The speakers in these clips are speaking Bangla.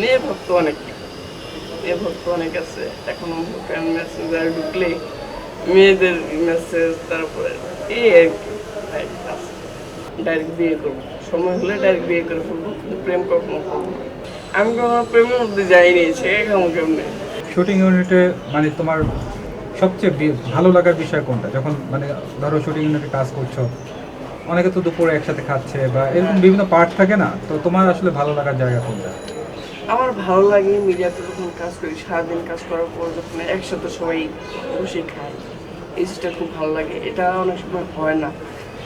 মেয়ে ভক্ত অনেক। মেয়ে ভক্ত অনেক আছে। এখন মেসেঞ্জার ঢুকলে মেয়েদের মেসেজ তারপরে এই আর কি ডাইরেক্ট বিয়ে করব। সময় হলে ডাইরেক্ট বিয়ে করে ফেলব, কিন্তু প্রেম কখনো করব আমি কখনো প্রেমের মধ্যে যাইনি, সে কেমন? কেমনে শুটিং ইউনিটে মানে তোমার সবচেয়ে ভালো লাগার বিষয় কোনটা? যখন মানে ধরো শুটিং ইউনিটে কাজ করছ, অনেকে তো দুপুরে একসাথে খাচ্ছে বা এরকম বিভিন্ন পার্ট থাকে না? তো তোমার আসলে ভালো লাগার জায়গা কোনটা? আমার ভালো লাগে মিডিয়াতে যখন কাজ করি সারাদিন কাজ করার পর যখন একসাথে সবাই বসে খায় এই জিনিসটা খুব ভালো লাগে। এটা অনেক সময় হয় না।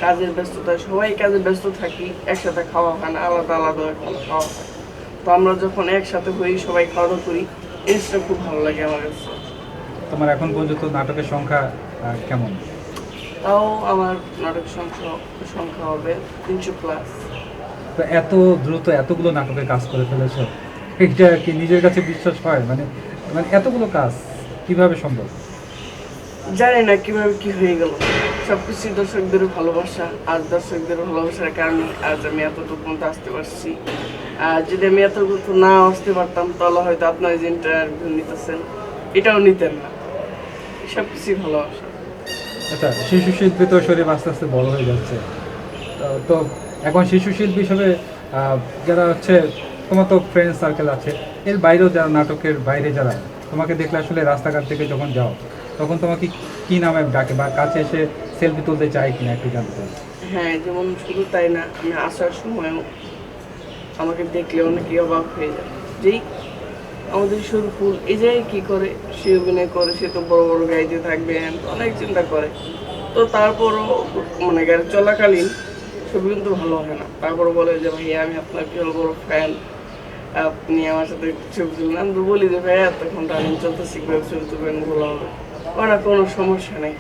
কাজের ব্যস্ততায় সবাই কাজে ব্যস্ত থাকি একসাথে খাওয়া হয় না আলাদা আলাদা খাওয়া হয়। তো আমরা যখন একসাথে হই সবাই খাওয়া দাওয়া করি এই জিনিসটা খুব ভালো লাগে আমার কাছে। তোমার এখন পর্যন্ত নাটকের সংখ্যা কেমন? তাও আমার নাটক সংখ্যা সংখ্যা হবে তিনশো প্লাস তো এত দ্রুত এতগুলো নাটকে কাজ করে ফেলেছো এটা কি নিজের কাছে বিশ্বাস হয়? মানে মানে এতগুলো কাজ কীভাবে সম্ভব? জানি না কীভাবে কি হয়ে গেল। সবকিছু দর্শকদের ভালোবাসা আর দর্শকদের ভালোবাসার কারণে আজ আমি এতটুকু পর্যন্ত আসতে পারছি। আর যদি আমি এতটুকু না আসতে পারতাম তাহলে হয়তো আপনার যে ইন্টারভিউ নিতেছেন এটাও নিতেন না। সবকিছুই ভালোবাসা। আচ্ছা শিশু শিল্পী তো শরীর আস্তে আস্তে বড় হয়ে যাচ্ছে। তো- তো এখন শিশু শিল্পী হিসেবে যারা হচ্ছে তোমার তো ফ্রেন্ড সার্কেল আছে। এর বাইরেও যারা নাটকের বাইরে যারা, তোমাকে দেখলে আসলে রাস্তাঘাট থেকে যখন যাও, তখন তোমাকে কি নামে ডাকে বা কাছে এসে সেলফি তুলতে চাই কিনা একটু জানতে হ্যাঁ যেমন শুধু তাই না আমি আসার সময়ও আমাকে দেখলে অনেকেই অবাক হয়ে যায়। যেই আমাদের ফুল এই জায়গায় কী করে, সে অভিনয় করে, সে তো বড় বড় গাড়িতে থাকবে, অনেক চিন্তা করে। তো তারপরও মানে গাড়ি চলাকালীন ছবি কিন্তু ভালো হয় না। তারপর বলে যে ভাই আমি আপনার বিশাল বড় ফ্যান আপনি আমার সাথে ছবি তুলুন আমি তো বলি যে, ভাই, এতক্ষণ রানিং চলতেছি কীভাবে ছবি তুলবেন ভালো হবে ওরা কোনো সমস্যা নেই।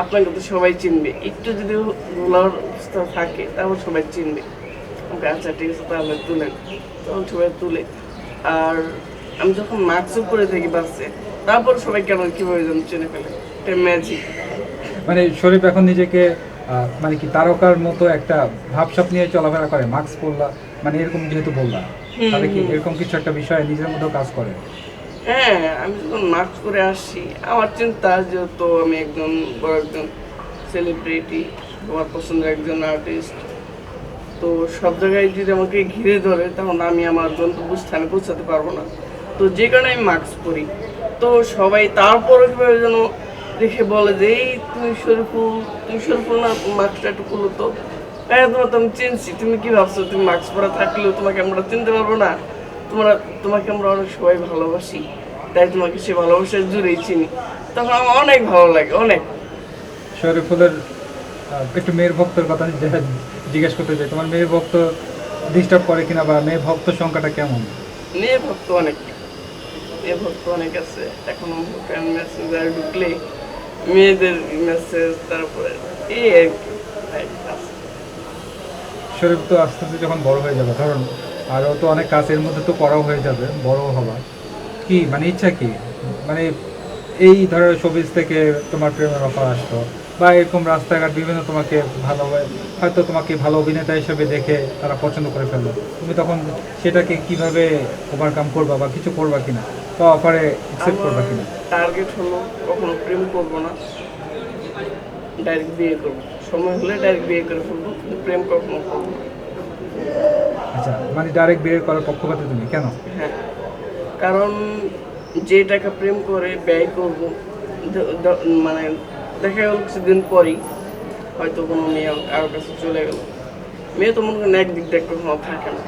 আপনাকে তো সবাই চিনবে। একটু যদি ভুলার অবস্থা থাকে তারপর সবাই চিনবে। ওকে আচ্ছা ঠিক আছে, তাহলে তুলেন। তখন সবাই তুলে। আর আমি যখন মাস্ক করে থাকি বাসে তারপর সবাই কেন কীভাবে যেন চিনে ফেলে? এটা ম্যাজিক মানে শরীফ এখন নিজেকে মানে কি তারকার মতো একটা ভাবসাপ নিয়ে চলাফেরা করে মাস্ক পরলা মানে এরকম যেহেতু বললাম। তাহলে কি এরকম কিছু একটা বিষয় নিজের মধ্যেও কাজ করে? হ্যাঁ আমি যখন মাস্ক করে আসছি। আমার চিন্তা যেহেতু আমি একজন বড় একজন সেলিব্রিটি আমার পছন্দের একজন আর্টিস্ট তো সব জায়গায় যদি আমাকে ঘিরে ধরে তখন আমি আমার গন্তব্যস্থানে পৌঁছাতে পারব না। তো যে কারণে আমি মাস্ক পরি তো সবাই তারপরে কীভাবে যেন দেখে বলে যে এই তুমি শরীফুল তুমি শরীফুল না মাস্কটা একটু খুলো তো। হ্যাঁ তোমার তো আমি চিনছি তুমি কি ভাবছ? তুমি মাস্ক পরা থাকলেও তোমাকে আমরা চিনতে পারব না। তোমরা তোমাকে আমরা অনেক সবাই ভালোবাসি তাই তোমাকে সে ভালোবাসার জুড়েই চিনি। তখন আমার অনেক ভালো লাগে অনেক। শরীফুলের একটু মেয়ের ভক্তের কথা জিজ্ঞেস করতে চাই। তোমার মেয়ের ভক্ত ডিস্টার্ব করে কিনা বা মেয়ে ভক্ত সংখ্যাটা কেমন? মেয়ে ভক্ত অনেক। মেয়ে ভক্ত অনেক আছে। এখন মেসেঞ্জার ঢুকলে মেয়েদের মেসেজ তারপরে এই আর কি। তাই। শরীফ তো আস্তে আস্তে যখন বড় হয়ে যাবে ধরুন আরও তো অনেক কাজের মধ্যে তো করাও হয়ে যাবে বড় হওয়া। কি মানে ইচ্ছা কি? মানে এই ধরো শোবিজ থেকে তোমার প্রেমের অফার আসতো বা এরকম রাস্তাঘাট বিভিন্ন তোমাকে ভালো হয়তো তোমাকে ভালো অভিনেতা হিসেবে দেখে তারা পছন্দ করে ফেলল। তুমি তখন সেটাকে কীভাবে ওভারকাম করবা বা কিছু করবা কিনা বা অফারে অ্যাকসেপ্ট করবা কিনা? টার্গেট হলো কখনো প্রেম করব না ডাইরেক্ট বিয়ে করব। সময় হলে ডাইরেক্ট বিয়ে করে ফেলব কিন্তু প্রেম কখনো করব আচ্ছা মানে ডাইরেক্ট বিয়ে করার পক্ষপাতে তুমি কেন? হ্যাঁ কারণ যে টাকা প্রেম করে ব্যয় করব মানে দেখা গেল কিছুদিন পরই হয়তো কোনো মেয়ে কারও কাছে চলে গেল। মেয়ে তো মনে করেন একদিক দেখ কখনো থাকে না।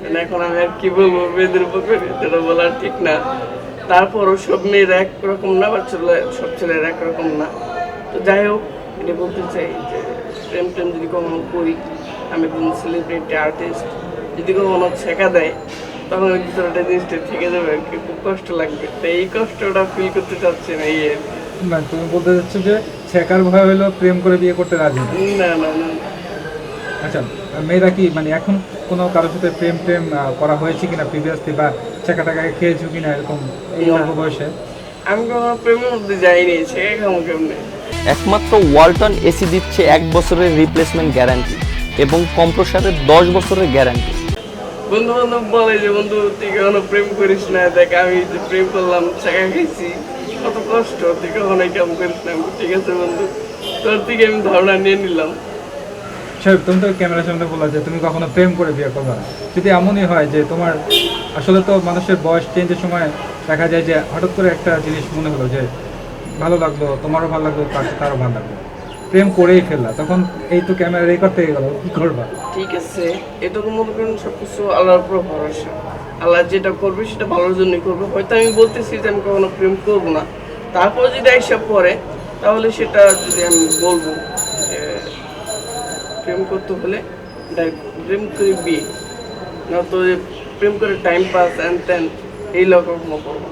মানে এখন আমি আর কি বলব মেয়েদের উপর সেটা বলার ঠিক না। তারপরও সব মেয়েরা একরকম না বা ছেলে সব ছেলেরা একরকম না। তো যাই হোক এটা বলতে চাই যে প্রেম টেম যদি কখনো করি আমি একজন সেলিব্রিটি আর্টিস্ট যদি কখনো ছেঁকা দেয় তখন ওই ভিতরে জিনিসটা থেকে যাবে আর কি। খুব কষ্ট লাগবে। তো এই কষ্টটা ফিল করতে চাচ্ছি না এই আর। মানে তুমি বলতে চাচ্ছ যে ছেকার ভয় হলো প্রেম করে বিয়ে করতে রাজি না? না না না। আচ্ছা মেয়েরা কি মানে এখন কোনো কারোর সাথে প্রেম প্রেম করা হয়েছে কিনা প্রিভিয়াসলি বা ছেকা টাকাকে খেয়েছো কিনা এরকম এই না। অল্প বয়সে? আমি কখনো প্রেমের মধ্যে যাইনি ছেঁকা খামো কেমনে? একমাত্র ওয়ালটন এসি দিচ্ছে এক বছরের রিপ্লেসমেন্ট গ্যারান্টি এবং কম্প্রসারের দশ বছরের গ্যারান্টি বন্ধু বান্ধব বলে যে বন্ধু তুই কখনো প্রেম করিস না? দেখ আমি যে প্রেম করলাম চাকা খাইছি। কত কষ্ট তুই কখনো এই কাম করিস না। ঠিক আছে বন্ধু। তোর থেকে আমি ধারণা নিয়ে নিলাম। সাহেব তুমি তো ক্যামেরার সামনে বললা যে তুমি কখনো প্রেম করে বিয়ে করবে না। যদি এমনই হয় যে তোমার আসলে তো মানুষের বয়স চেঞ্জের সময় দেখা যায় যে হঠাৎ করে একটা জিনিস মনে হলো যে লাগল, তোমারও ভালো লাগল, তার তারও ভালো লাগল। প্রেম করেই ফেললা, তখন এই তো ক্যামেরা রেকর্ড থেকে গেল, কি করবা? ঠিক আছে, এটুকু মনে করেন সবকিছু আল্লাহর উপর ভরসা। আল্লাহ যেটা করবে সেটা ভালোর জন্যই করবে। হয়তো আমি বলতেছি যে আমি কখনো প্রেম করব না। তারপর যদি এইসব পরে তাহলে সেটা যদি আমি বলব প্রেম করতে হলে প্রেম করে বিয়ে। না তো প্রেম করে টাইম পাস অ্যান্ড ত্যান এই লোক কখনো করব।